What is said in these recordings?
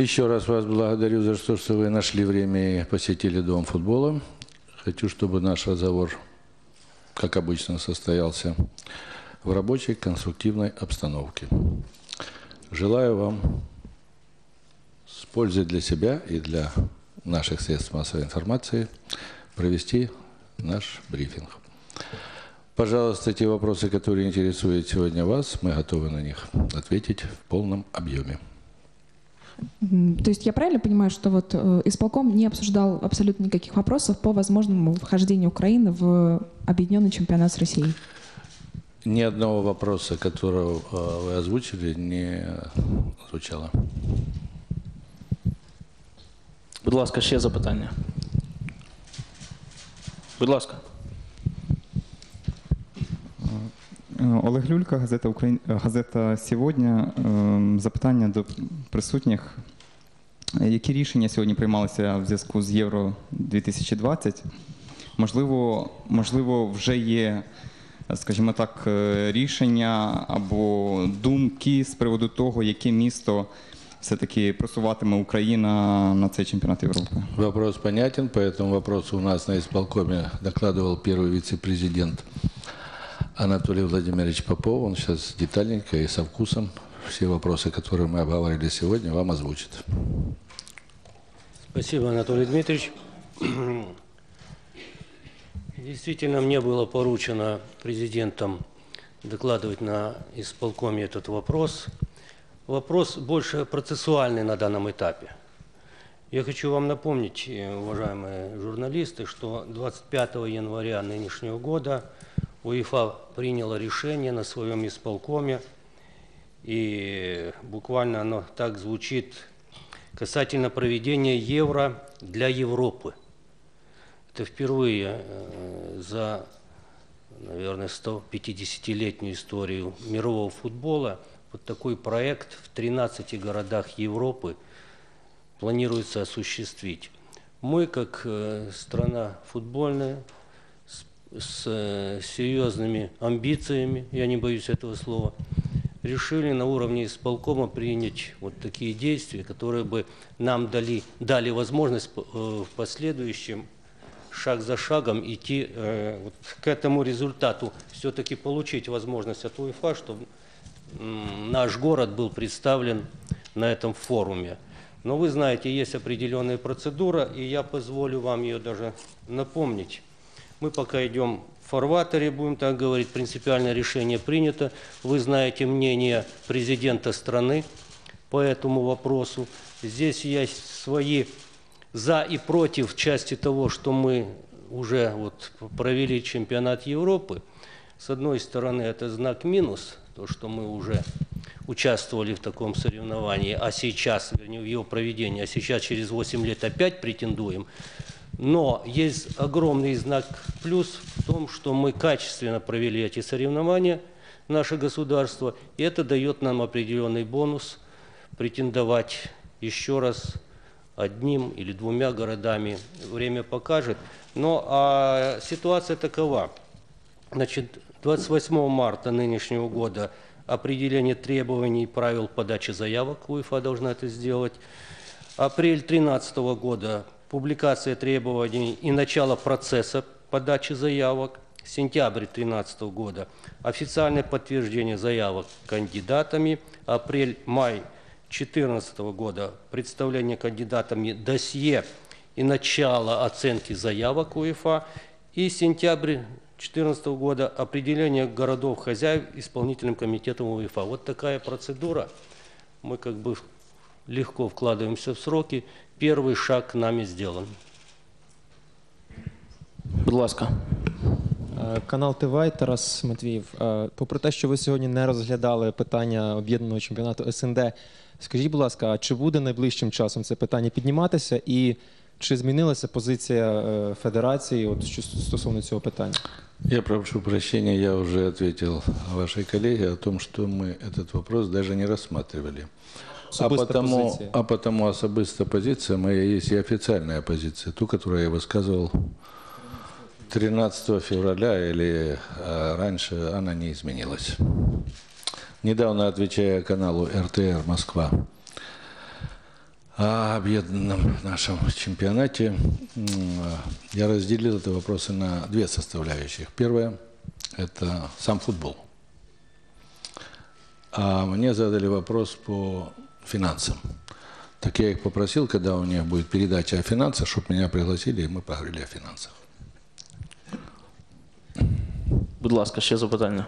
Еще раз вас благодарю за то, что вы нашли время и посетили Дом футбола. Хочу, чтобы наш разговор, как обычно, состоялся в рабочей, конструктивной обстановке. Желаю вам с пользой для себя и для наших средств массовой информации провести наш брифинг. Пожалуйста, те вопросы, которые интересуют сегодня вас, мы готовы на них ответить в полном объеме. То есть я правильно понимаю, что вот э, исполком не обсуждал абсолютно никаких вопросов по возможному вхождению Украины в объединенный чемпионат с Россией? Ни одного вопроса, которого э, вы озвучили, не звучало. Будь ласка, ще запитання. Будь ласка. Олег Люлька, газета Україн... газета Сьогодні. Е, Запитання до присутніх. Е, Які рішення сьогодні приймалися в зв'язку з Євро 2020? Можливо, можливо, вже є, е, скажімо так, е, рішення або думки з приводу того, яке місто все-таки просуватиме Україна на цей чемпіонат Європи? Вопрос понятен, по этому вопросу у нас на исполкоме докладывал первый вице-президент Анатолий Владимирович Попов. Он сейчас детальненько и со вкусом все вопросы, которые мы обговорили сегодня, вам озвучит. Спасибо, Анатолий Дмитриевич. Действительно, мне было поручено президентом докладывать на исполкоме этот вопрос. Вопрос больше процессуальный на данном этапе. Я хочу вам напомнить, э, уважаемые журналисты, что 25 января нынешнего года УЕФА приняла решение на своем исполкоме, и буквально оно так звучит касательно проведения Евро для Европы. Это впервые э, за, наверное, 150-летнюю историю мирового футбола вот такой проект в 13 городах Европы планируется осуществить. Мы, как э, страна футбольная, с, с, э, серьезными амбициями, я не боюсь этого слова, решили на уровне исполкома принять вот такие действия, которые бы нам дали, дали возможность э, в последующем шаг за шагом идти э, вот к этому результату, все-таки получить возможность от УЕФА, чтобы наш город был представлен на этом форуме. Но вы знаете, есть определенная процедура, и я позволю вам ее даже напомнить. Мы пока идем фарватере, будем так говорить, принципиальное решение принято. Вы знаете мнение президента страны по этому вопросу. Здесь есть свои за и против части того, что мы уже вот провели чемпионат Европы. С одной стороны, это знак минус, то, что мы уже участвовали в таком соревновании, а сейчас, вернее, в его проведении, а сейчас через 8 лет опять претендуем. Но есть огромный знак плюс в том, что мы качественно провели эти соревнования, наше государство, и это дает нам определенный бонус претендовать еще раз одним или двумя городами. Время покажет. Но а, ситуация такова. Значит, 28 марта нынешнего года определение требований и правил подачи заявок. УЕФА должна это сделать. Апрель 2013 года публикация требований и начало процесса подачи заявок. Сентябрь 2013 года официальное подтверждение заявок кандидатами. Апрель-май 2014 года представление кандидатами досье и начало оценки заявок УЕФА. И сентябрь 2014 года определение городов-хозяев исполнительным комитетом УЕФА. Вот такая процедура. Мы как бы легко вкладываемся в сроки. Первый шаг нами сделан. Будь ласка. Е, Канал ТВ Тарас Матвіїв. Е, Попри те, що ви сьогодні не розглядали питання об'єднаного чемпіонату СНД, скажіть, будь ласка, а чи буде найближчим часом це питання підніматися, і чи змінилася позиція е, федерації от, що стосовно цього питання? Я прошу прощения, я уже ответил вашей коллеге о том, что мы этот вопрос даже не рассматривали. А Особиста потому, а потому особистая позиция моя есть и официальная позиция, ту, которую я высказывал 13 февраля или а, раньше, она не изменилась. Недавно, отвечая каналу РТР Москва, о объединенном нашем чемпионате, я разделил эти вопросы на две составляющих. Первое – это сам футбол. А мне задали вопрос по финансам. Так я их попросил, когда у них будет передача о финансах, чтобы меня пригласили, и мы поговорили о финансах. Будь ласка, ще запитання.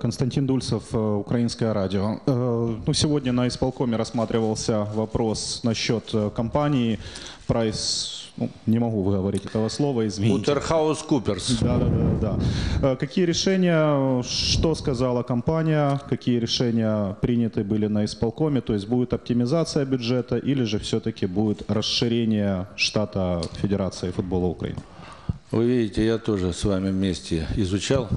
Константин Дульцев, Украинское радио. Ну, сегодня на исполкоме рассматривался вопрос насчет компании Прайс. Ну, не могу выговорить этого слова, извините. Утерхаус Куперс. Да, да, да, да. Э, Какие решения, что сказала компания, какие решения приняты были на исполкоме, то есть будет оптимизация бюджета или же все-таки будет расширение штата Федерации футбола Украины? Вы видите, я тоже с вами вместе изучал,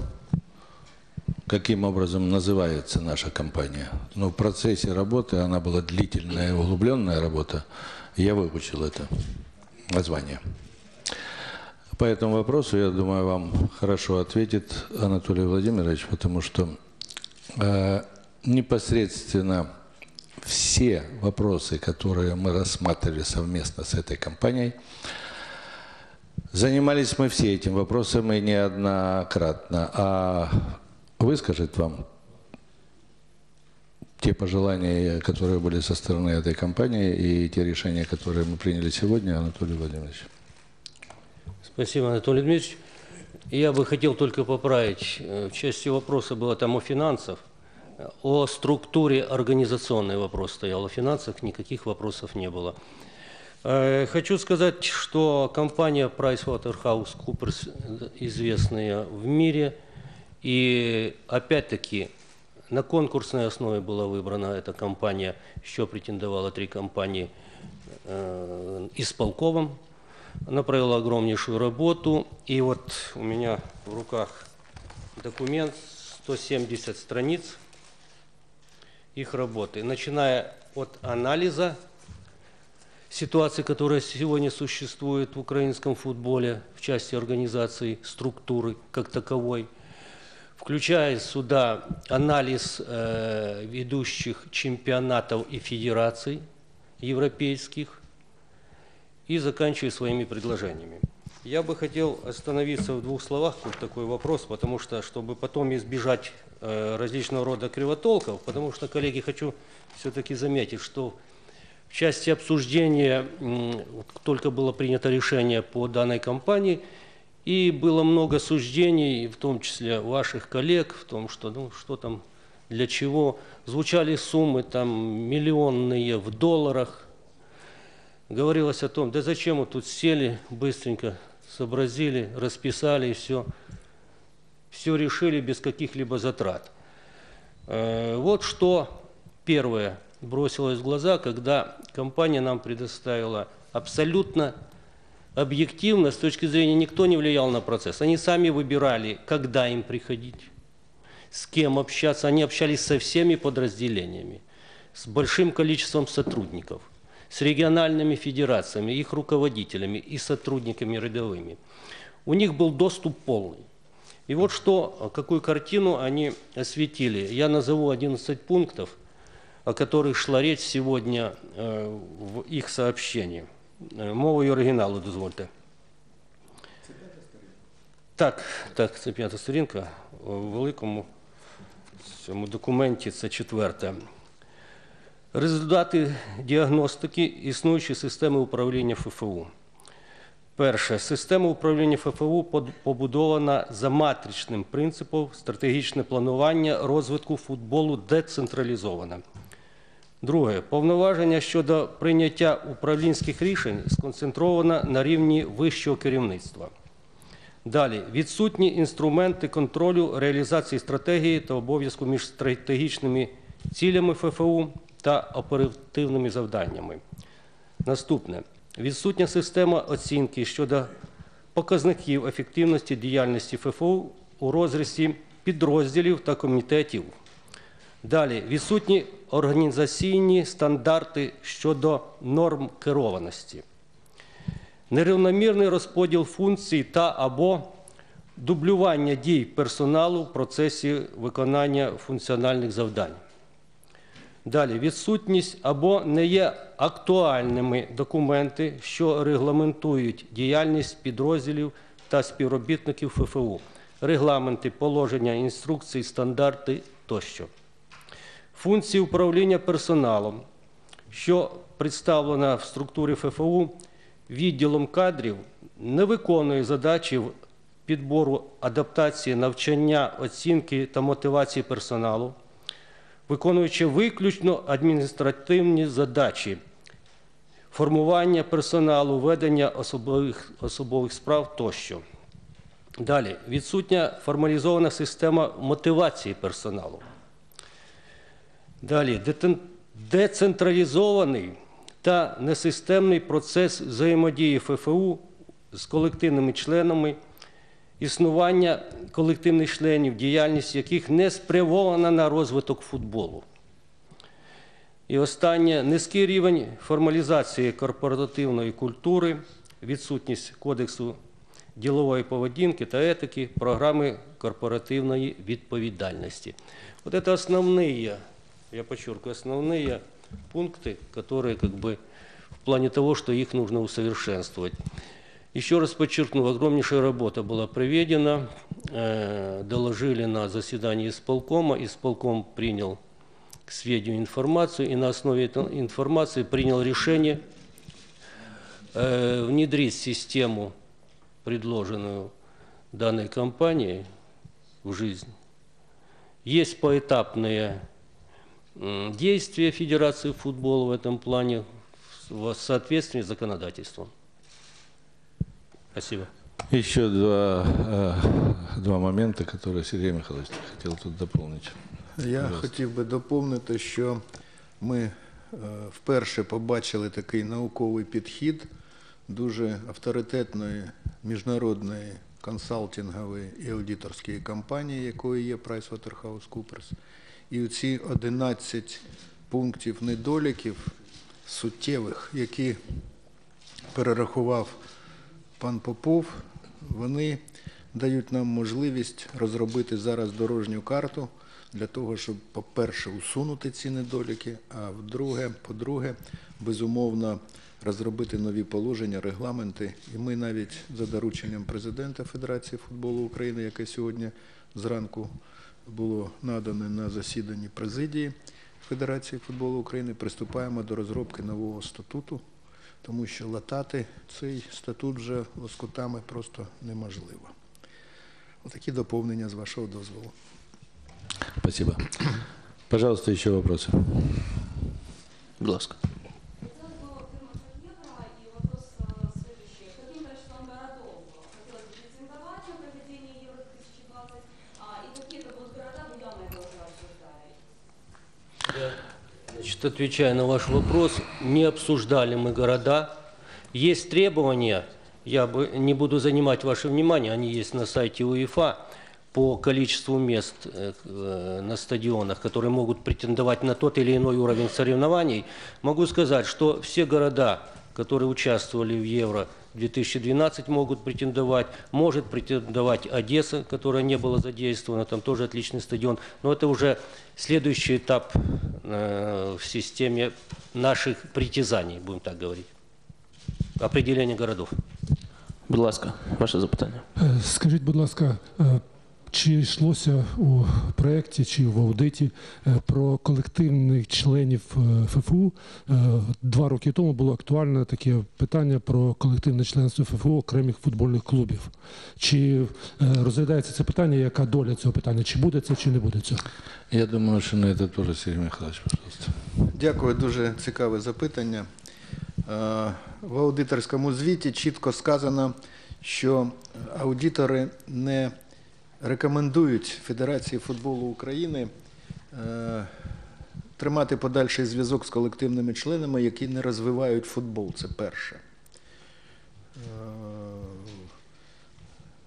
каким образом называется наша компания. Но в процессе работы, она была длительная и углубленная работа, я выучил это название. По этому вопросу, я думаю, вам хорошо ответит Анатолий Владимирович, потому что э, непосредственно все вопросы, которые мы рассматривали совместно с этой компанией, Занимались мы все этим вопросом и неоднократно. А выскажет вам те пожелания, которые были со стороны этой компании, и те решения, которые мы приняли сегодня, Анатолий Владимирович. Спасибо, Анатолий Дмитриевич. Я бы хотел только поправить. э, В части вопроса было там о финансах. О структуре организационный вопрос стоял. О финансах никаких вопросов не было. Э, Хочу сказать, что компания PricewaterhouseCoopers известная в мире. И опять-таки на конкурсной основе была выбрана эта компания. Еще претендовала три компании э, исполковым. Она провела огромнейшую работу. И вот у меня в руках документ, 170 страниц их работы. Начиная от анализа ситуации, которая сегодня существует в украинском футболе в части организации структуры как таковой, включая сюда анализ э, ведущих чемпионатов и федераций европейских, и заканчиваю своими предложениями. Я бы хотел остановиться в двух словах, тут такой вопрос, потому что, чтобы потом избежать э, различного рода кривотолков, потому что, коллеги, хочу все-таки заметить, что в части обсуждения вот только было принято решение по данной компании, и было много суждений, в том числе ваших коллег, в том, что ну, что там, для чего. Звучали суммы там миллионные в долларах, говорилось о том, да зачем мы тут сели, быстренько сообразили, расписали и все, все решили без каких-либо затрат. Э, Вот что первое бросилось в глаза, когда компания нам предоставила абсолютно объективно, с точки зрения никто не влиял на процесс. Они сами выбирали, когда им приходить, с кем общаться. Они общались со всеми подразделениями, с большим количеством сотрудников, с региональными федерациями, их руководителями и сотрудниками рядовыми. У них был доступ полный. И вот что, какую картину они осветили. Я назову 11 пунктов, о которых шла речь сегодня э, в их сообщении. Е, Мовою оригіналу дозвольте. Так, так, це п'ята сторінка. У великому цьому документі це четверта. Результати діагностики існуючої системи управління ФФУ. Перше, система управління ФФУ побудована за матричним принципом стратегічне планування розвитку футболу децентралізоване. Друге, повноваження щодо прийняття управлінських рішень сконцентровано на рівні вищого керівництва. Далі відсутні інструменти контролю реалізації стратегії та обов'язку між стратегічними цілями ФФУ та оперативними завданнями. Наступне відсутня система оцінки щодо показників ефективності діяльності ФФУ у розрізі підрозділів та комітетів. Далі відсутні організаційні стандарти щодо норм керованості, нерівномірний розподіл функцій та або дублювання дій персоналу в процесі виконання функціональних завдань. Далі відсутність або не є актуальними документи, що регламентують діяльність підрозділів та співробітників ФФУ, регламенти, положення, інструкції, стандарти тощо. Функції управління персоналом, що представлена в структурі ФФУ відділом кадрів, не виконує задачі підбору адаптації, навчання, оцінки та мотивації персоналу, виконуючи виключно адміністративні задачі, формування персоналу, ведення особових, особових справ тощо. Далі відсутня формалізована система мотивації персоналу. Далі децентралізований та несистемний процес взаємодії ФФУ з колективними членами, існування колективних членів, діяльність яких не спрямована на розвиток футболу. І останнє низький рівень формалізації корпоративної культури, відсутність кодексу ділової поведінки та етики, програми корпоративної відповідальності. Вот это основные, я подчеркиваю, основные пункты, которые как бы в плане того, что их нужно усовершенствовать. Еще раз подчеркну, огромнейшая работа была проведена, э, доложили на заседании исполкома, исполком принял к сведению информацию и на основе этой информации принял решение э, внедрить систему, предложенную данной компанией, в жизнь. Есть поэтапные действия Федерации футбола в этом плане в соответствии с законодательством. Спасибо. Еще два, э, два момента, которые Сергей Михайлович хотел тут дополнить. Я хотів би доповнити, що ми е, вперше побачили такий науковий підхід дуже авторитетної міжнародної консалтингової і аудиторської компанії, якою є PricewaterhouseCoopers. І ці 11 пунктів недоліків суттєвих, які перерахував пан Попов, вони дають нам можливість розробити зараз дорожню карту для того, щоб, по-перше, усунути ці недоліки, а вдруге, по-друге, безумовно, розробити нові положення, регламенти. І ми навіть за дорученням президента Федерації футболу України, яке сьогодні зранку було надане на засіданні президії Федерації футболу України, приступаємо до розробки нового статуту, тому що латати цей статут вже лоскутами просто неможливо. Отакі доповнення з вашого дозволу. Спасибо. Пожалуйста, еще вопросы. Будь ласка. Значит, отвечая на ваш вопрос, не обсуждали мы города. Есть требования, я бы не буду занимать ваше внимание, они есть на сайте УЕФА по количеству мест э, э, на стадионах, которые могут претендовать на тот или иной уровень соревнований. Могу сказать, что все города, которые участвовали в Евро 2012 могут претендовать, может претендовать Одесса, которая не была задействована, там тоже отличный стадион, но это уже следующий этап э, в системе наших притязаний, будем так говорить, определения городов. Будь ласка, ваше запитання. Е, Скажіть, будь ласка, е, чи йшлося у проєкті чи в аудиті е, про колективних членів е, ФФУ? Е, Два роки тому було актуальне таке питання про колективне членство ФФУ окремих футбольних клубів. Чи розглядається це питання? Яка доля цього питання? Чи буде це, чи не буде цього? Я думаю, что на это тоже Сергей Михайлович, пожалуйста. Дякую, дуже цікаве запитання. В аудиторському звіті чітко сказано, що аудитори не рекомендують Федерації футболу України е, тримати подальший зв'язок з колективними членами, які не розвивають футбол. Це перше. Е,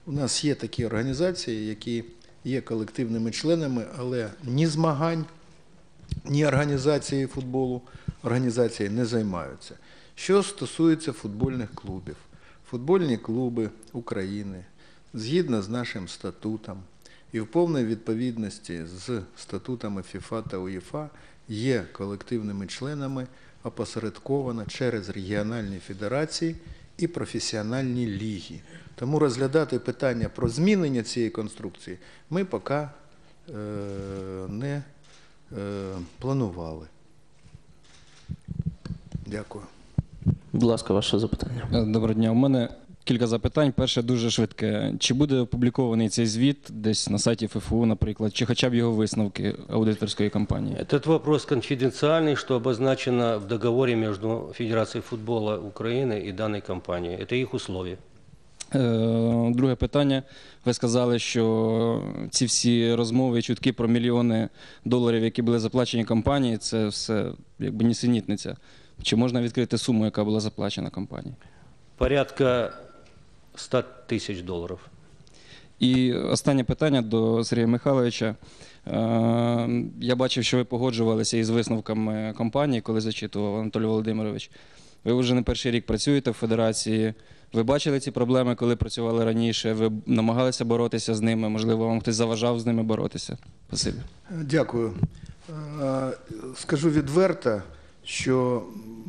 У нас є такі організації, які є колективними членами, але ні змагань, ні організації футболу організації не займаються. Що стосується футбольних клубів, футбольні клуби України згідно з нашим статутом і в повній відповідності з статутами ФІФА та УЄФА є колективними членами опосередковано через регіональні федерації і професіональні ліги. Тому розглядати питання про змінення цієї конструкції ми поки е, не е, планували. Дякую. Будь ласка, ваше запитання. Е, Доброго дня. У мене кілька запитань. Перше дуже швидке. Чи буде опублікований цей звіт десь на сайті ФФУ, наприклад, чи хоча б його висновки аудиторської компанії? Этот вопрос конфиденциальный, что обозначено в договоре между Федерацией футбола Украины и данной компанией. Это их условия. Е, Друге питання. Ви сказали, що ці всі розмови і чутки про мільйони доларів, які були заплачені компанії, це все якби нісенітниця. Чи можна відкрити суму, яка була заплачена компанії? Порядка 100 тысяч долларов. І останнє питання до Сергія Михайловича. Е, Я бачив, що ви погоджувалися із висновками компанії, коли зачитував Анатолій Володимирович. Ви вже не перший рік працюєте в федерації. Ви бачили ці проблеми, коли працювали раніше? Ви намагалися боротися з ними? Можливо, вам хтось заважав з ними боротися? Спасибі. Дякую. Е, Скажу відверто, що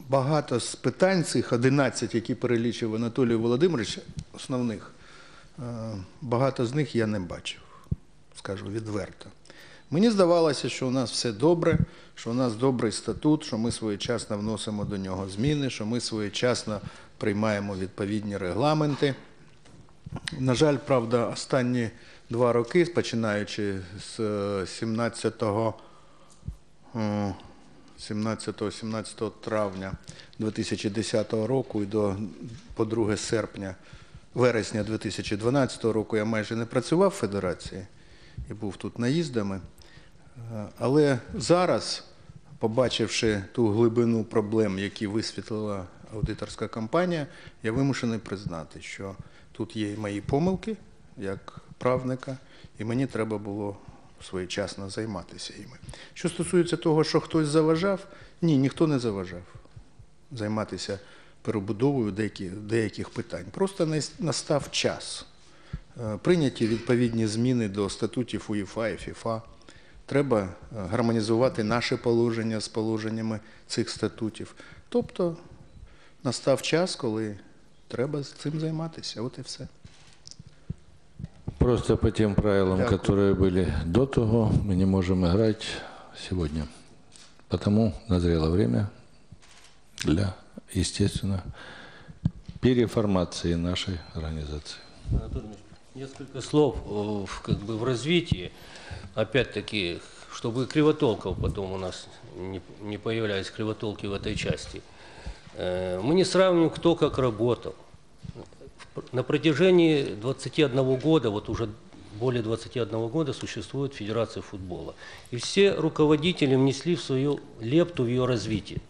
багато з питань цих 11, які перелічив Анатолій Володимирович, основних, е, багато з них я не бачив, скажу відверто. Мені здавалося, що у нас все добре, що у нас добрий статут, що ми своєчасно вносимо до нього зміни, що ми своєчасно приймаємо відповідні регламенти. На жаль, правда, останні два роки, починаючи з е, 17 е, 17-17 травня 2010 року і до по 2 серпня, вересня 2012 року я майже не працював в федерації і був тут наїздами. Е, Але зараз, побачивши ту глибину проблем, які висвітлила аудиторська компанія, я вимушений признати, що тут є і мої помилки як правника, і мені треба було своєчасно займатися іми. Що стосується того, що хтось заважав, ні, ніхто не заважав займатися перебудовою деяких, деяких питань. Просто настав час. Е, Прийняті відповідні зміни до статутів УЄФА і ФІФА. Треба е, гармонізувати наше положення з положеннями цих статутів. Тобто настав час, коли треба цим займатися. От і все. Просто по тем правилам, Дякую. которые были до того, мы не можем играть сегодня. Потому назрело время для, естественно, переформации нашей организации. Анатолий несколько слов э, в, как бы в развитии, опять-таки, чтобы кривотолков потом у нас не, не появлялись кривотолки в этой части. Э, Мы не сравниваем, кто как работал. На протяжении 21 года, вот уже более 21 года существует Федерация футбола. И все руководители внесли в свою лепту в ее развитие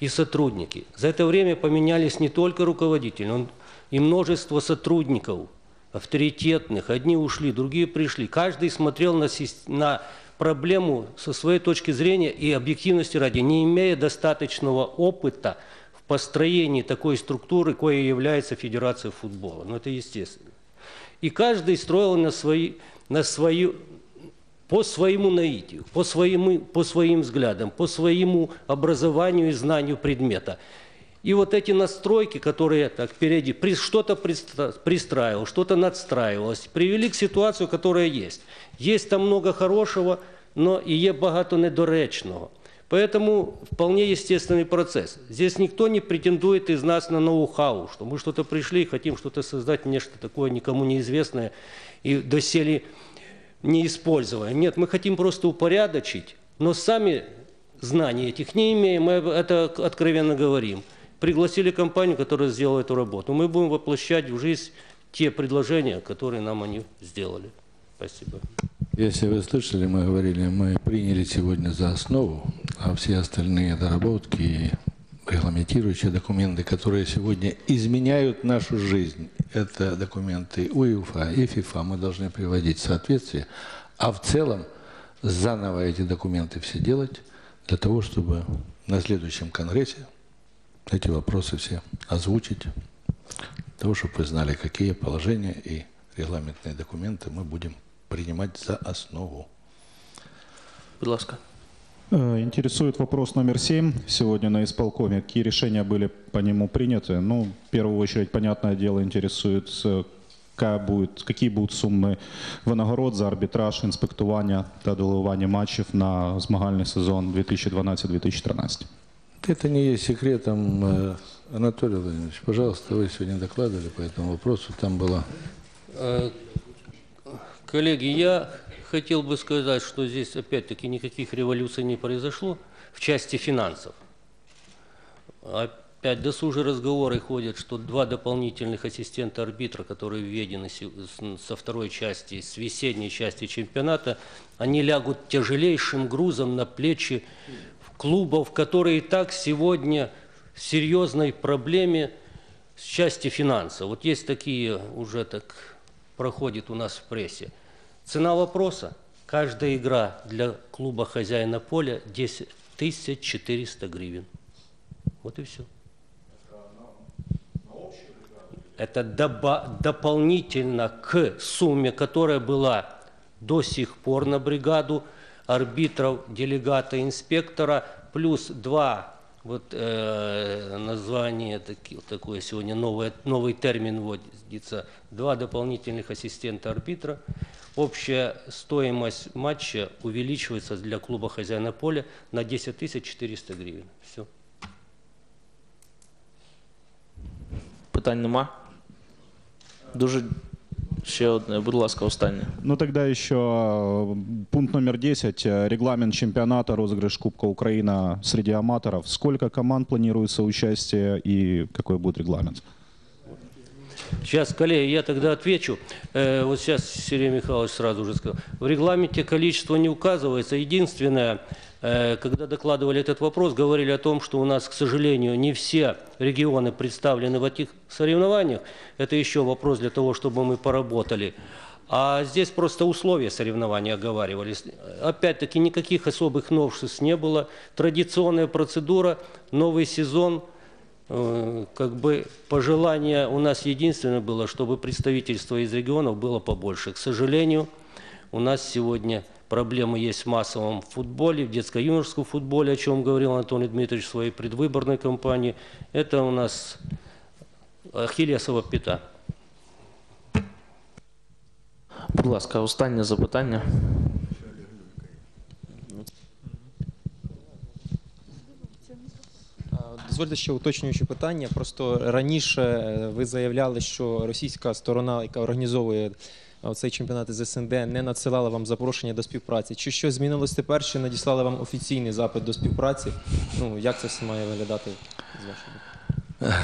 и сотрудники. За это время поменялись не только руководители, но и множество сотрудников авторитетных. Одни ушли, другие пришли. Каждый смотрел на, на проблему со своей точки зрения и объективности ради, не имея достаточного опыта построении такой структуры, кое является Федерация футбола. Ну, это естественно. И каждый строил на, свои, на свою, по своему наитию, по, своему, по своим взглядам, по своему образованию и знанию предмета. И вот эти настройки, которые так впереди, что-то пристра- пристраивал, что-то надстраивалось, привели к ситуации, которая есть. Есть там много хорошего, но и є багато недоречного. Поэтому вполне естественный процесс. Здесь никто не претендует из нас на ноу-хау, что мы что-то пришли и хотим что-то создать, нечто такое никому неизвестное и доселе не используя. Нет, мы хотим просто упорядочить, но сами знаний этих не имеем, мы это откровенно говорим. Пригласили компанию, которая сделала эту работу. Мы будем воплощать в жизнь те предложения, которые нам они сделали. Спасибо. Если вы слышали, мы говорили, мы приняли сегодня за основу, а все остальные доработки и регламентирующие документы, которые сегодня изменяют нашу жизнь, это документы УЕФА и ФИФА, мы должны приводить в соответствие, а в целом заново эти документы все делать для того, чтобы на следующем конгрессе эти вопросы все озвучить, для того, чтобы вы знали, какие положения и регламентные документы мы будем принимать за основу. Будь ласка. Э, Интересует вопрос номер семь сегодня на исполкоме. Какие решения были по нему приняты? Ну, в первую очередь, понятное дело, интересует, э, какая будет, какие будут суммы винагород за арбітраж, інспектування та делегування матчів на змагальний сезон 2012-2013. Это не есть секретом. Э, Анатолий Владимирович, пожалуйста, вы сегодня докладывали по этому вопросу. Там было Э, Коллеги, я хотел бы сказать, что здесь опять-таки никаких революций не произошло в части финансов. Опять досужие разговоры ходят, что два дополнительных ассистента арбитра, которые введены со второй части, с весенней части чемпионата, они лягут тяжелейшим грузом на плечи клубов, которые и так сегодня в серьезной проблеме с части финансов. Вот есть такие уже так проходит у нас в прессе. Цена вопроса. Каждая игра для клуба хозяина поля 10 400 гривен. Вот и все. Это доба- дополнительно к сумме, которая была до сих пор на бригаду арбитров, делегата, инспектора, плюс два вот э, название таки- такое сегодня новое, новый термин вводится, два дополнительных ассистента арбитра. Общая стоимость матча увеличивается для клуба хозяина поля на 10 400 гривен. Все. Питань нема? Дуже ще одне, будь ласка, останнє. Ну тогда еще э, пункт номер 10. э, Регламент чемпионата, розыгрыш Кубка Украина среди аматоров. Сколько команд планируется участие и какой будет регламент? Сейчас, коллеги, я тогда отвечу. Э, вот сейчас Сергей Михайлович сразу уже сказал. В регламенте количество не указывается. Единственное, э, когда докладывали этот вопрос, говорили о том, что у нас, к сожалению, не все регионы представлены в этих соревнованиях. Это еще вопрос для того, чтобы мы поработали. А здесь просто условия соревнования оговаривались. Опять-таки никаких особых новшеств не было. Традиционная процедура, новый сезон – как бы пожелание у нас единственное было, чтобы представительство из регионов было побольше. К сожалению, у нас сегодня проблемы есть в массовом футболе, в детско-юношеском футболе, о чем говорил Антоний Дмитриевич в своей предвыборной кампании. Это у нас ахиллесова пята. Будь ласка, останнє запитання. Дозвольте ще уточнююче питання. Просто раніше е, ви заявляли, що російська сторона, яка організовує е, цей чемпіонат з СНД, не надсилала вам запрошення до співпраці. Чи щось змінилось тепер, чи надіслали вам офіційний запит до співпраці? Ну як це все має виглядати з вашого?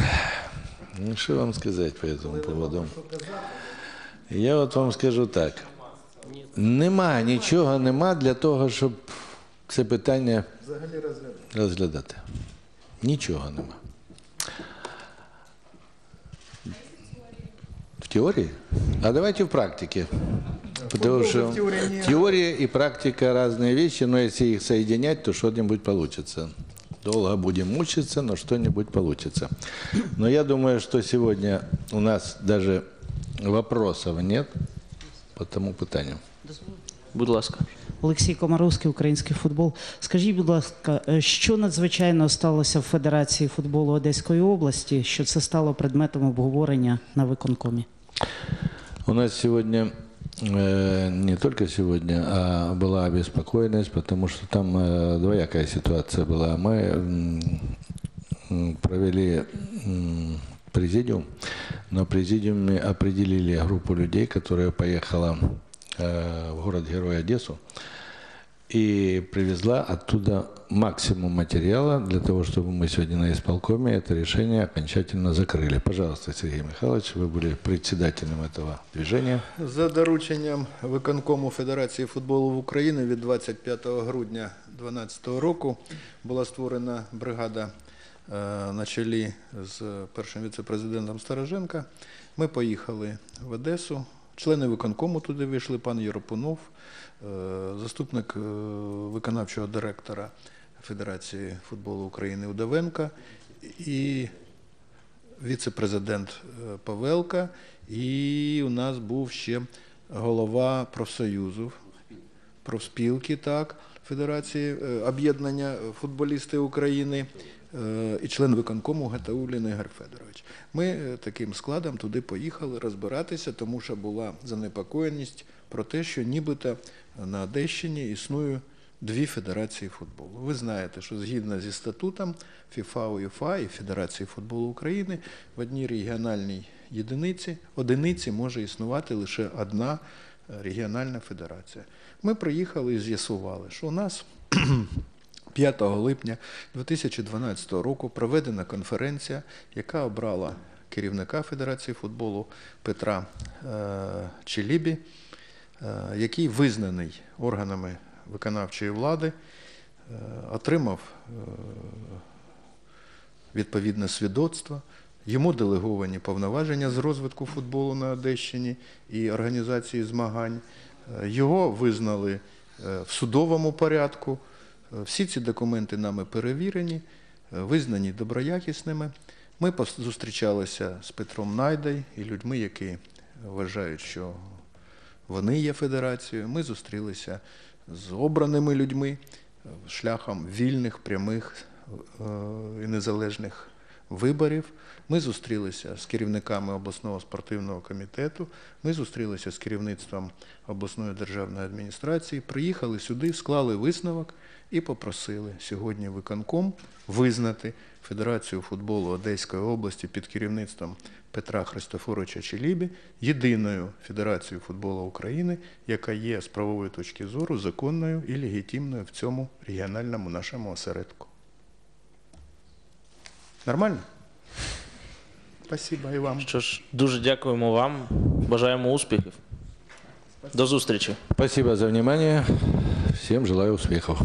Ну, что вам сказать по этому поводу? Я от вам скажу так. Нема, нічого нема для того, щоб це питання розглядати. Нічого нема. В теории? А давайте в практике. Потому что теория и практика разные вещи, но если их соединять, то что-нибудь получится. Долго будем мучиться, но что-нибудь получится. Но я думаю, что сегодня у нас даже вопросов нет по тому питанню. Будь ласка. Олексій Комаровський, український футбол. Скажіть, будь ласка, е, що надзвичайно сталося в Федерації футболу Одеської області, що це стало предметом обговорення на виконкомі? У нас сегодня, э, не только сегодня, а была обеспокоенность, потому что там э, двоякая ситуация была. Мы м, м, провели м, президиум, на президиуме определили группу людей, которая поехала э, в город-герой Одессу и привезла оттуда максимум материала для того, чтобы мы сегодня на исполкоме это решение окончательно закрыли. Пожалуйста, Сергей Михайлович, вы были председателем этого движения. За дорученням виконкому Федерації футболу в Україні від 25 грудня 2012 року була створена бригада е, на чолі з першим віце-президентом Староженка. Ми поїхали в Одесу. Члени виконкому туди вийшли, пан Єропунов, е, заступник е, виконавчого директора Федерації футболу України Удовенка і віце-президент е, Павелка, і у нас був ще голова профсоюзу, профспілки, так, Федерації об'єднання футболісти України і член виконкому Гатаулін Ігор Федорович. Ми е, таким складом туди поїхали розбиратися, тому що була занепокоєність про те, що нібито на Одещині існує дві федерації футболу. Ви знаєте, що згідно зі статутом ФІФА, УЄФА і Федерації футболу України в одній регіональній єдиниці, одиниці може існувати лише одна е, регіональна федерація. Ми приїхали і з'ясували, що у нас 5 липня 2012 року проведена конференція, яка обрала керівника Федерації футболу Петра е, Челібі, е, який визнаний органами виконавчої влади, е, отримав відповідне свідоцтво. Йому делеговані повноваження з розвитку футболу на Одещині і організації змагань. Його визнали в судовому порядку. Е, Всі ці документи нами перевірені, е, визнані доброякісними. Ми зустрічалися з Петром Найдай і людьми, які вважають, що вони є федерацією. Ми зустрілися з обраними людьми е, шляхом вільних, прямих і незалежних виборів. Ми зустрілися з керівниками обласного спортивного комітету. Ми зустрілися з керівництвом обласної державної адміністрації. Приїхали сюди, склали висновок і попросили сьогодні виконком визнати Федерацію футболу Одеської області під керівництвом Петра Христофоровича Челібі єдиною федерацією футболу України, яка є з правової точки зору законною і легітимною в цьому регіональному нашому осередку. Нормально? Спасибо і вам. Що ж, дуже дякуємо вам. Бажаємо успіхів. До зустрічі. Спасибо за внимание. Всем желаю успехов.